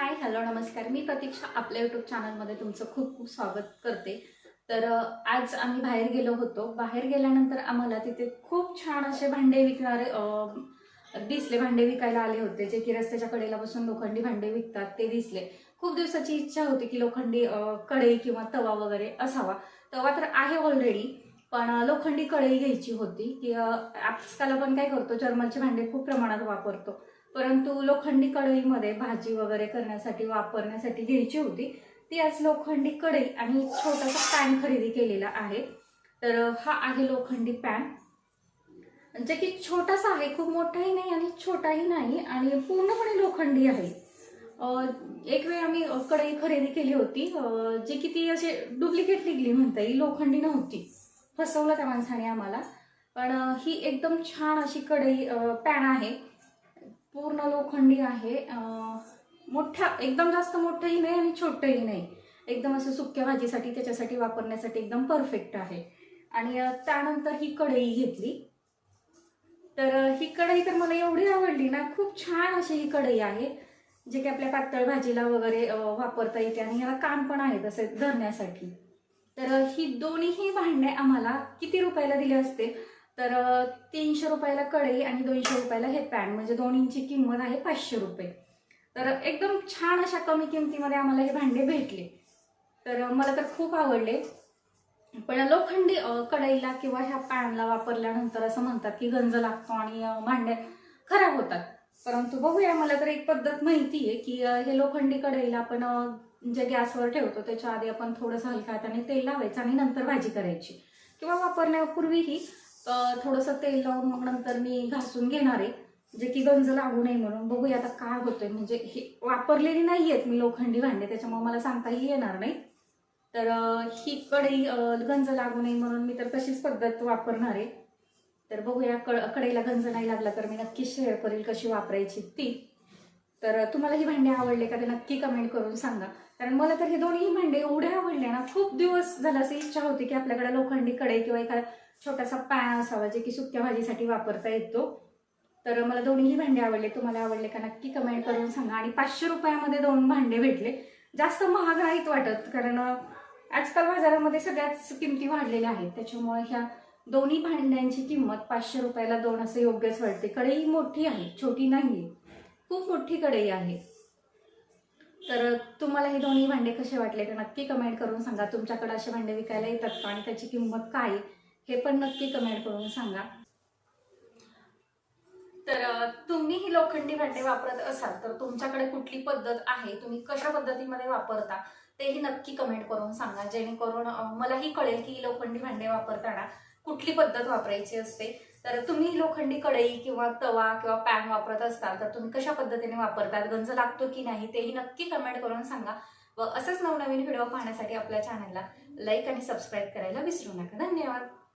Hi hello नमस्कार. मी प्रतीक्षा आपल्या YouTube चॅनलमध्ये तुमचं खूप खूप स्वागत करते. तर आज आम्ही बाहेर गेलो होतो. बाहेर गेल्यानंतर आम्हाला तिथे खूप छान असे भांडे विकणारे दिसले. भांडे विकायला आले होते जे की रस्त्याच्या कडेला बसून लोखंडी भांडे विकतात ते दिसले. खूप दिवसाची इच्छा होती की लोखंडी कढई किंवा तवा वगैरे असावा. तवा तर आहे ऑलरेडी पण लोखंडी कढई घ्यायची होती. की आजकाल आपण काय करतो जर्मलचे भांडे खूप प्रमाणात वापरतो. परंतु लोखंडी कढईमध्ये भाजी वगैरे करण्यासाठी वापरण्यासाठी घ्यायची होती. ती आज लोखंडी कढई आणि छोटासा पॅन खरेदी केलेला आहे. तर हा आहे लोखंडी पॅन. जे की छोटासा आहे खूप मोठाही नाही आणि छोटाही नाही आणि पूर्णपणे लोखंडी आहे. एक वेळ आम्ही कढई खरेदी केली होती. जी की ती अशी डुप्लिकेट निघली म्हणता येईल लोखंडी नव्हती. फसवलं त्या माणसाने आम्हाला. पण ही एकदम छान अशी कढई पॅन आहे. पूर्ण लोखंडी आहे. मोठ्या एकदम जास्त मोठंही नाही आणि छोटंही नाही. एकदम असं सुक्या भाजीसाठी त्याच्यासाठी वापरण्यासाठी एकदम परफेक्ट आहे. आणि त्यानंतर ही कढई घेतली. तर ही कढई तर मला एवढी आवडली ना खूप छान अशी ही कढई आहे जे की आपल्या पातळ भाजीला वगैरे वापरता येते आणि याला काम पण आहे तसे धरण्यासाठी. तर ही दोन्हीही भांडे आम्हाला किती रुपयाला दिले असते? तर तीनशे रुपयाला कढई आणि दोनशे रुपयाला हे पॅन म्हणजे दोन्हींची किंमत आहे पाचशे रुपये. तर एकदम छान अशा कमी किमतीमध्ये आम्हाला हे भांडे भेटले. तर मला तर खूप आवडले. पण लोखंडी कढईला किंवा ह्या पॅनला वापरल्यानंतर असं म्हणतात की गंज लागतो आणि भांडे खराब होतात. परंतु बघूया मला तर एक पद्धत माहिती आहे की हे लोखंडी कढईला आपण जे गॅसवर ठेवतो त्याच्या आधी आपण थोडंसं हलका हाताने तेल लावायचं आणि नंतर भाजी करायची. किंवा वापरण्यापूर्वीही थोडंसं तेल लावून मग नंतर मी घासून घेणार आहे. जे की गंज लागू नये म्हणून. बघूया आता काय होतंय. म्हणजे हे वापरलेली नाही आहेत मी लोखंडी भांडे त्याच्यामुळे मला सांगताही येणार नाही. तर ही कढई गंज लागू नये म्हणून मी तर तशीच पद्धत वापरणार आहे. तर बघूया कड कढईला गंज नाही लागला तर मी नक्की शेअर करेल कशी वापरायची ती. तर तुम्हाला ही भांडे आवडले का ते नक्की कमेंट करून सांगा. कारण मला तर हे दोन्ही भांडे एवढे आवडले ना खूप दिवस झाला अशी इच्छा होती की आपल्याकडे लोखंडी कढई किंवा एखादा छोटासा पॅन असावा जे की सुक्या भाजीसाठी वापरता येतो. तर मला दोन्हीही भांडे आवडले. तुम्हाला आवडले का नक्की कमेंट करून सांगा. आणि पाचशे रुपयामध्ये दोन भांडे भेटले. जास्त महाग नाहीत वाटत कारण आजकाल बाजारामध्ये सगळ्याच किमती वाढलेल्या आहेत. त्याच्यामुळे ह्या दोन्ही भांड्यांची किंमत पाचशे रुपयाला दोन असं योग्यच वाटते. कढई मोठी आहे छोटी नाही. खूप मोठी कढई आहे. तर तुम्हाला हे दोन्ही भांडे कसे वाटले? तर नक्की कमेंट करून सांगा. तुमच्याकडे असे भांडे विकायला येतात का? आणि त्याची किंमत काय? हे पण नक्की कमेंट करून सांगा. तर तुम्ही ही लोखंडी भांडे वापरत असाल तर तुमच्याकडे कुठली पद्धत आहे? तुम्ही कशा पद्धतीमध्ये वापरता? तेही नक्की कमेंट करून सांगा. जेणेकरून मलाही कळेल की ही लोखंडी भांडे वापरताना कुठली पद्धत वापरायची असते. तर तुम्ही लोखंडी कढई किंवा तवा किंवा पॅन वापरत असाल तर तुम्ही कशा पद्धतीने वापरतात? गंज लागतो की नाही? तेही नक्की कमेंट करून सांगा. व असंच नवनवीन व्हिडिओ पाहण्यासाठी आपल्या चॅनलला लाईक आणि सबस्क्राईब करायला विसरू नका. धन्यवाद.